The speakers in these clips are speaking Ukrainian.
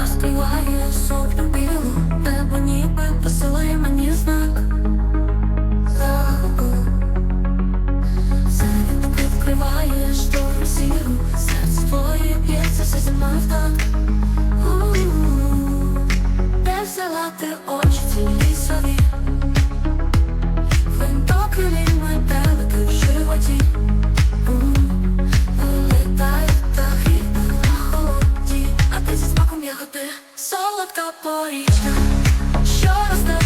Розкриває сукню знак. Загубу. Серед ти вкриває шторм танк. Де ти солодка порічна, що розда.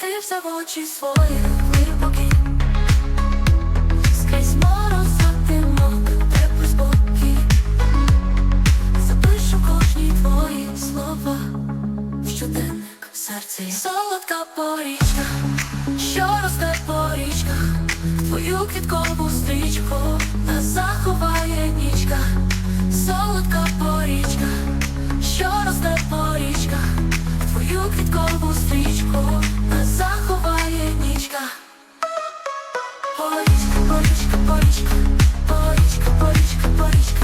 І ти взяв очі свої глибокі Скрізь мороз затимок, теплий спокій. Запишу кожні твої слова щоденник в серці. Солодка порічка, що росте по річках Твою квіткову стрічку заховає нічка. Солодка порічка, що росте по річках Твою квіткову порічка, порічка, порічка,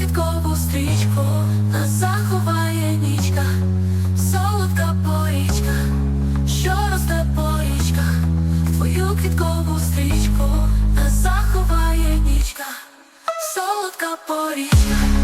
квіткову стрічку нас заховає нічка, солодка порічка, що росте по річках, твою квіткову стрічку нас заховає нічка, солодка порічка.